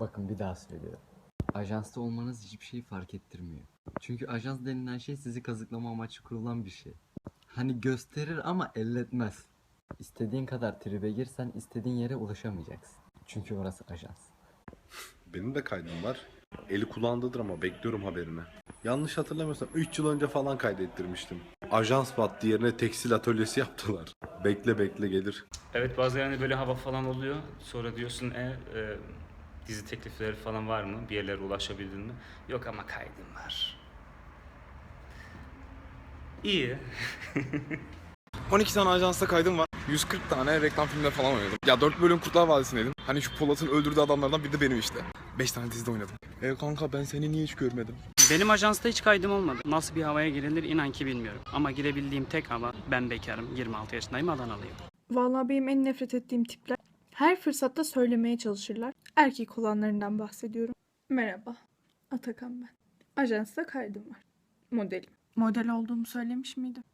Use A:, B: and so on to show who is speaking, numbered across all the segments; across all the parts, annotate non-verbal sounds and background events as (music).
A: Bakın bir daha söylüyorum. Ajansta olmanız hiçbir şeyi fark ettirmiyor. Çünkü ajans denilen şey sizi kazıklama amaçlı kurulan bir şey. Hani gösterir ama elletmez. İstediğin kadar tribe girsen istediğin yere ulaşamayacaksın. Çünkü orası ajans.
B: Benim de kaydım var. Eli kulağındadır ama bekliyorum haberini. Yanlış hatırlamıyorsam 3 yıl önce falan kaydettirmiştim. Ajans battı yerine tekstil atölyesi yaptılar. Bekle bekle gelir.
C: Evet bazen yani böyle hava falan oluyor. Sonra diyorsun e, e, dizi teklifleri falan var mı? Bir yerlere ulaşabildin mi? Yok ama kaydım var. İyi. (laughs)
D: 12 tane ajansta kaydım var. 140 tane reklam filmde falan oynadım. Ya 4 bölüm Kurtlar Vadisi'ndeydim. Hani şu Polat'ın öldürdüğü adamlardan biri de benim işte. 5 tane dizide oynadım. E kanka ben seni niye hiç görmedim?
E: Benim ajansta hiç kaydım olmadı. Nasıl bir havaya girilir inan ki bilmiyorum. Ama girebildiğim tek hava ben bekarım. 26 yaşındayım Adanalıyım.
F: Vallahi benim en nefret ettiğim tipler. Her fırsatta söylemeye çalışırlar. Erkek olanlarından bahsediyorum. Merhaba. Atakan ben. Ajansta kaydım var. Modelim. Model olduğumu söylemiş miydim?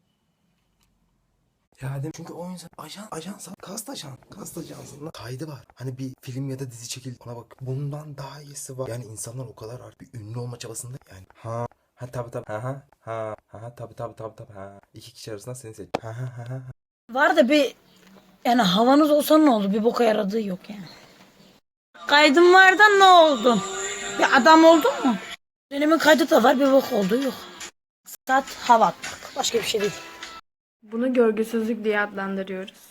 G: Ya dedim çünkü o insan ajan ajans kast ajan kast ajansında kaydı var. Hani bir film ya da dizi çekil ona bak. Bundan daha iyisi var. Yani insanlar o kadar artık bir ünlü olma çabasında yani. Ha ha tabi tabi ha ha ha ha tabi tabi tabi tabi ha. İki kişi arasından seni seç. Ha ha ha ha.
H: Var da bir yani havanız olsa ne oldu? Bir boka yaradığı yok yani. Kaydım var da ne oldu? Bir adam oldu mu? Dönemin kaydı da var bir bok oldu yok. Sat hava. Başka bir şey değil.
F: Bunu görgüsüzlük diye adlandırıyoruz.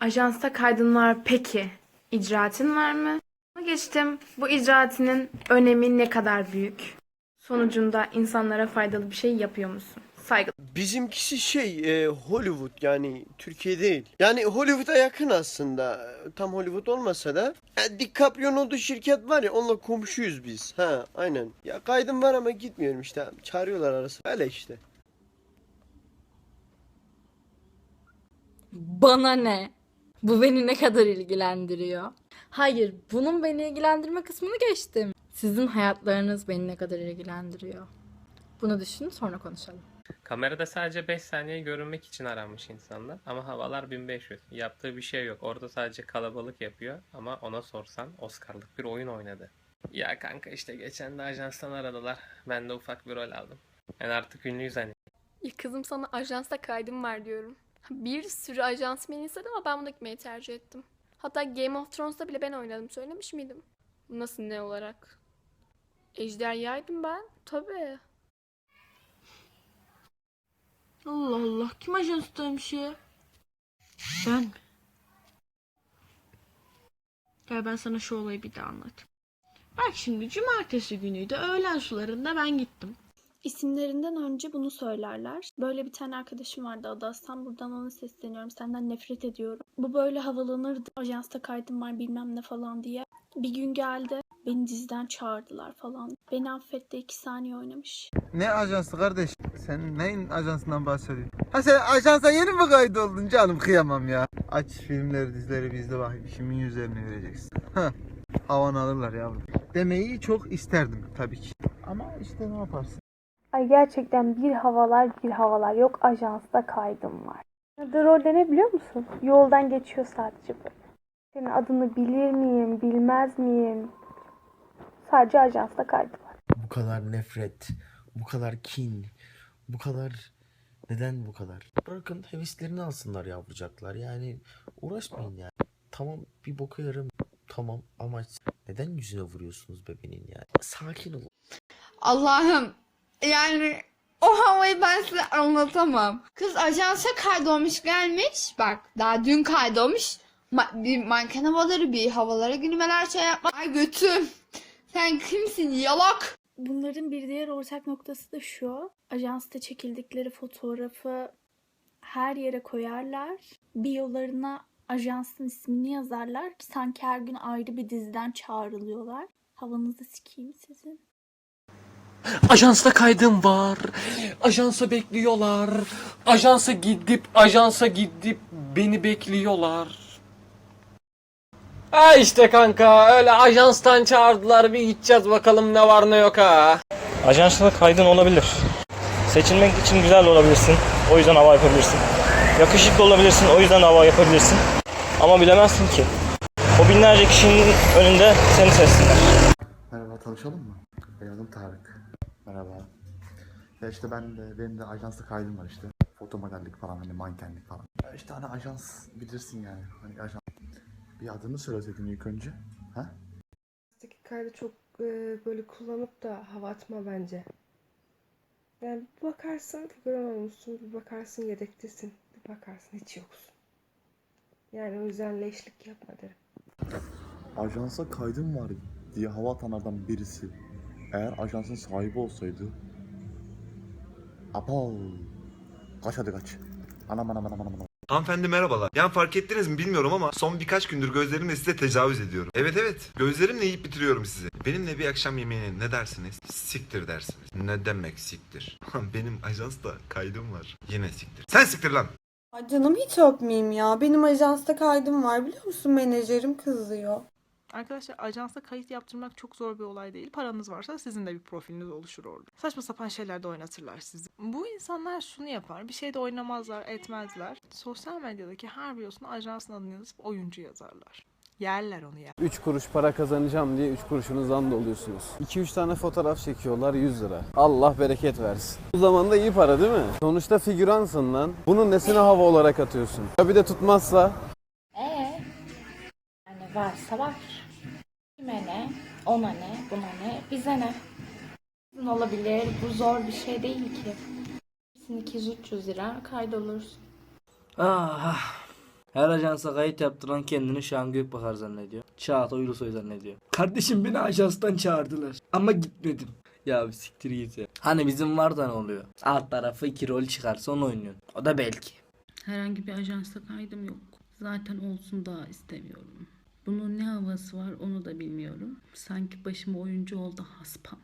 F: Ajansta kaydın var peki. İcraatin var mı? Geçtim. Bu icraatinin önemi ne kadar büyük? Sonucunda insanlara faydalı bir şey yapıyor musun? Saygı.
I: Bizimkisi şey e, Hollywood yani Türkiye değil. Yani Hollywood'a yakın aslında. Tam Hollywood olmasa da. Ya, DiCaprio'nun olduğu şirket var ya onunla komşuyuz biz. Ha aynen. Ya kaydım var ama gitmiyorum işte. Çağırıyorlar arası. Öyle işte.
J: Bana ne? Bu beni ne kadar ilgilendiriyor? Hayır, bunun beni ilgilendirme kısmını geçtim. Sizin hayatlarınız beni ne kadar ilgilendiriyor? Bunu düşünün sonra konuşalım.
K: Kamerada sadece 5 saniye görünmek için aranmış insanlar ama havalar 1500. Yaptığı bir şey yok. Orada sadece kalabalık yapıyor ama ona sorsan Oscar'lık bir oyun oynadı. Ya kanka işte geçen de ajanstan aradılar. Ben de ufak bir rol aldım. Yani artık ünlüyüz hani.
J: Ya kızım sana ajansta kaydım var diyorum. Bir sürü ajans beni istedi ama ben buna gitmeyi tercih ettim. Hatta Game of Thrones'ta bile ben oynadım söylemiş miydim? Nasıl ne olarak? Ejderhaydım ben. Tabii.
H: Allah Allah kim ajanstaymış ya? Ben mi? Gel ben sana şu olayı bir daha anlatayım. Bak şimdi cumartesi günüydü öğlen sularında ben gittim.
F: İsimlerinden önce bunu söylerler. Böyle bir tane arkadaşım vardı adı Aslan. Buradan ona sesleniyorum. Senden nefret ediyorum. Bu böyle havalanırdı. Ajansta kaydım var bilmem ne falan diye. Bir gün geldi. Beni diziden çağırdılar falan. Beni affetti. iki saniye oynamış.
D: Ne ajansı kardeş? Sen neyin ajansından bahsediyorsun? Ha sen ajansa yeni mi kaydoldun canım kıyamam ya. Aç filmleri dizileri bizde bak kimin yüzlerini vereceksin. Hah. Havanı alırlar yavrum. Demeyi çok isterdim tabii ki. Ama işte ne yaparsın?
F: Ay gerçekten bir havalar bir havalar. Yok ajansta kaydım var. Adı rolde ne biliyor musun? Yoldan geçiyor sadece böyle. Senin adını bilir miyim, bilmez miyim? Sadece ajansta kaydım var.
G: Bu kadar nefret, bu kadar kin, bu kadar neden bu kadar? Bırakın heveslerini alsınlar yavrucaklar. Yani uğraşmayın yani. Tamam bir boka yaram. Tamam ama neden yüzüne vuruyorsunuz bebeğin yani? Sakin olun.
J: Allah'ım yani o havayı ben size anlatamam. Kız ajansa kaydolmuş gelmiş. Bak daha dün kaydolmuş. Ma- bir manken havaları bir havalara girmeler şey yapma. Ay götüm. Sen kimsin yalak?
F: Bunların bir diğer ortak noktası da şu. Ajansta çekildikleri fotoğrafı her yere koyarlar. Biyolarına ajansın ismini yazarlar. Sanki her gün ayrı bir diziden çağrılıyorlar. Havanızı sikeyim sizin.
K: Ajansta kaydım var. Ajansa bekliyorlar. Ajansa gidip ajansa gidip beni bekliyorlar. Ha işte kanka öyle ajanstan çağırdılar bir gideceğiz bakalım ne var ne yok ha.
E: Ajansta kaydın olabilir. Seçilmek için güzel olabilirsin. O yüzden hava yapabilirsin. Yakışıklı olabilirsin. O yüzden hava yapabilirsin. Ama bilemezsin ki.
B: O binlerce kişinin önünde seni sessinler.
L: Merhaba tanışalım mı? Benim adım Tarık. Merhaba. Ya işte ben de benim de ajansta kaydım var işte. Foto modellik falan hani mankenlik falan. Ya işte hani ajans bilirsin yani. Hani ajans. Bir adını söyleseydin ilk önce. Ha?
M: kaydı çok e, böyle kullanıp da hava atma bence. Yani bir bakarsın figüran olmuşsun, bir bakarsın yedektesin, bir bakarsın hiç yoksun. Yani o yüzden leşlik yapma derim.
L: Ajansa kaydım var diye hava atanlardan birisi eğer ajansın sahibi olsaydı Apav Kaç hadi kaç Anam anam anam anam anam
N: Hanımefendi merhabalar. Yani fark ettiniz mi bilmiyorum ama son birkaç gündür gözlerimle size tecavüz ediyorum. Evet evet. Gözlerimle yiyip bitiriyorum sizi. Benimle bir akşam yemeğine ne dersiniz? Siktir dersiniz. Ne demek siktir? Benim ajansta kaydım var. Yine siktir. Sen siktir lan.
M: Ay canım hiç öpmeyeyim ya. Benim ajansta kaydım var biliyor musun? Menajerim kızıyor.
O: Arkadaşlar ajansa kayıt yaptırmak çok zor bir olay değil. Paranız varsa sizin de bir profiliniz oluşur orada. Saçma sapan şeylerde oynatırlar sizi. Bu insanlar şunu yapar. Bir şeyde oynamazlar, etmezler. Sosyal medyadaki her videosuna ajansın adını yazıp oyuncu yazarlar. Yerler onu ya.
B: 3 kuruş para kazanacağım diye 3 kuruşunuzdan doluyorsunuz. 2-3 tane fotoğraf çekiyorlar 100 lira. Allah bereket versin. Bu zamanda iyi para değil mi? Sonuçta figüransın lan. Bunun nesine hava olarak atıyorsun? Ya bir de tutmazsa?
P: Varsa var. Kime ne, ona ne, buna ne, bize ne? Sizin olabilir, bu zor bir şey değil ki. Hepsini 200-300 lira kaydolursun.
B: Ah, her ajansa kayıt yaptıran kendini Şahan Gökbakar zannediyor. Çağatay Ulusoy zannediyor. Kardeşim beni ajanstan çağırdılar. Ama gitmedim. Ya bir siktir git ya. Hani bizim var da ne oluyor? Alt tarafı iki rol çıkarsa onu oynuyorsun. O da belki.
M: Herhangi bir ajansta kaydım yok. Zaten olsun da istemiyorum. Bunun ne havası var onu da bilmiyorum. Sanki başıma oyuncu oldu haspam.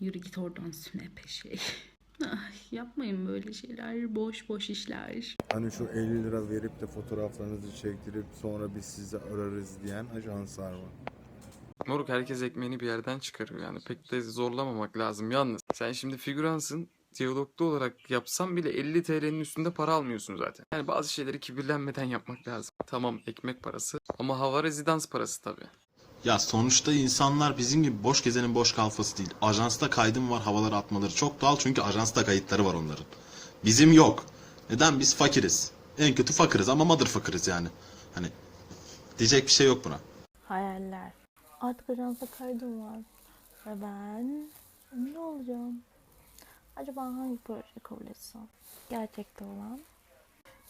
M: Yürü git oradan sünepe şey. (laughs) Ay, yapmayın böyle şeyler. Boş boş işler.
Q: Hani şu 50 lira verip de fotoğraflarınızı çektirip sonra biz sizi ararız diyen ajanslar var.
B: Moruk herkes ekmeğini bir yerden çıkarıyor yani pek de zorlamamak lazım yalnız. Sen şimdi figüransın diyaloglu olarak yapsan bile 50 TL'nin üstünde para almıyorsun zaten. Yani bazı şeyleri kibirlenmeden yapmak lazım. Tamam ekmek parası ama hava rezidans parası tabii.
N: Ya sonuçta insanlar bizim gibi boş gezenin boş kalfası değil. Ajansta kaydım var havalara atmaları çok doğal çünkü ajansta kayıtları var onların. Bizim yok. Neden? Biz fakiriz. En kötü fakiriz ama mother fakiriz yani. Hani diyecek bir şey yok buna.
P: Hayaller. Artık ajansa kaydım var. Ve ben ünlü olacağım. Acaba hangi proje kabul etsem? Gerçekte olan.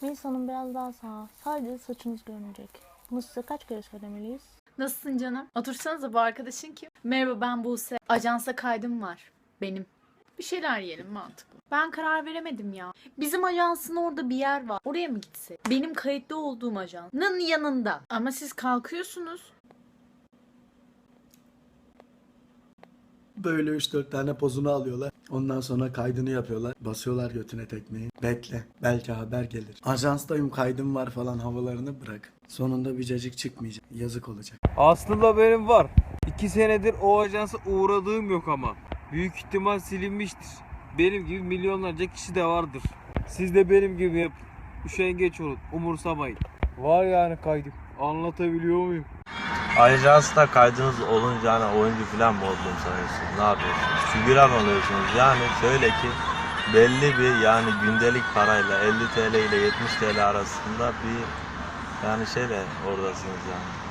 P: Melisa'nın biraz daha sağ. Sadece saçınız görünecek. Bunu size kaç kere söylemeliyiz?
M: Nasılsın canım? Otursanıza bu arkadaşın kim? Merhaba ben Buse. Ajansa kaydım var. Benim. Bir şeyler yiyelim mantıklı. Ben karar veremedim ya. Bizim ajansın orada bir yer var. Oraya mı gitsek? Benim kayıtlı olduğum ajansın yanında. Ama siz kalkıyorsunuz.
B: Böyle 3-4 tane pozunu alıyorlar. Ondan sonra kaydını yapıyorlar. Basıyorlar götüne tekmeyi. Bekle. Belki haber gelir. Ajanstayım kaydım var falan havalarını bırak. Sonunda bir cacık çıkmayacak. Yazık olacak.
R: Aslında benim var. 2 senedir o ajansa uğradığım yok ama. Büyük ihtimal silinmiştir. Benim gibi milyonlarca kişi de vardır. Siz de benim gibi hep üşengeç olun. Umursamayın. Var yani kaydım. Anlatabiliyor muyum?
B: Ajansta kaydınız olunca hani oyuncu falan mı olduğunu sanıyorsunuz? Ne yapıyorsunuz? Figüran oluyorsunuz. Yani şöyle ki belli bir yani gündelik parayla 50 TL ile 70 TL arasında bir yani şeyle oradasınız yani.